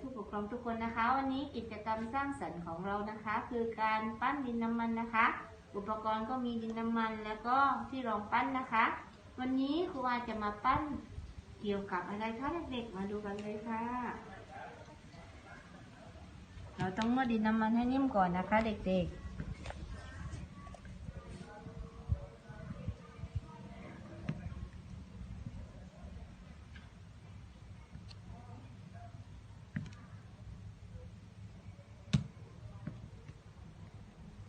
ผู้ปกครองทุกคนนะคะ วันนี้กิจกรรมสร้างสรรค์ของเรานะคะ คือการปั้นดินน้ำมันนะคะ อุปกรณ์ก็มีดินน้ำมันแล้วก็ที่รองปั้นนะคะ วันนี้ครูอาจะมาปั้นเกี่ยวกับอะไรคะเด็กๆมาดูกันเลยค่ะ เราต้องนวดดินน้ำมันให้นิ่มก่อนนะคะ เด็กๆ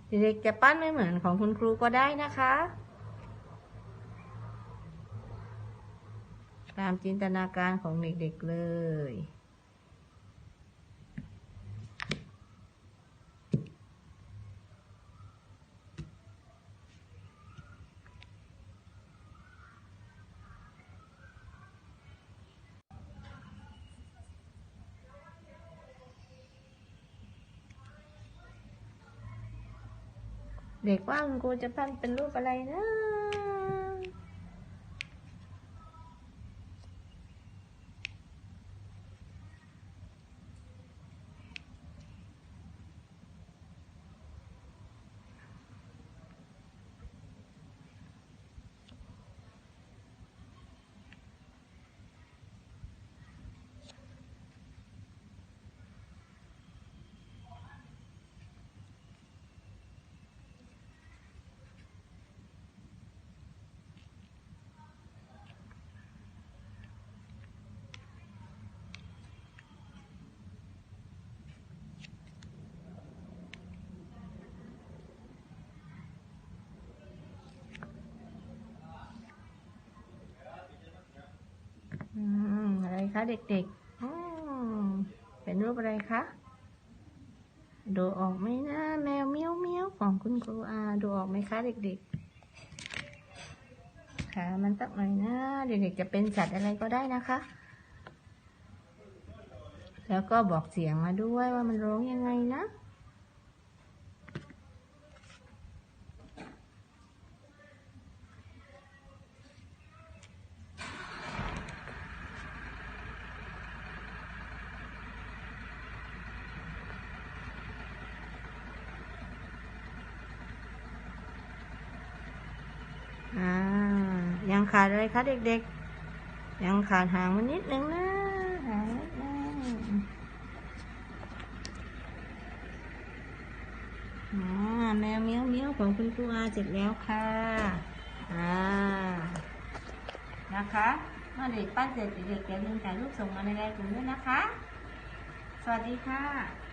เด็กๆจะปั้นไม่เหมือนของคุณครูก็ได้นะคะ ตามจินตนาการของเด็กๆเลย เด็กว่างกูจะปั้นเป็นรูปอะไรนะ อืมอะไร คะเด็กๆเป็นรูปอะไรคะ ดูออกไหมนะแมวเมี้ยวเมี้ยวของคุณครูอาดูออกไหมคะเด็กๆขามันสักหน่อยนะ เด็กๆจะเป็นสัตว์อะไรก็ได้นะคะ แล้วก็บอกเสียงมาด้วยว่ามันร้องยังไงนะ อ่า ยังขาดอะไรคะเด็กๆ ยังขาดหางมันนิดนึงนะหางนิดนึงอ่าแมวเมี้ยวเมี้ยวของคุณครูอาเสร็จแล้วค่ะ อ่า นะคะเมื่อเด็กปั้นเสร็จเด็กๆอย่าลืมถ่ายรูปส่งมาในไลน์กลุ่มด้วยนะคะ สวัสดีค่ะ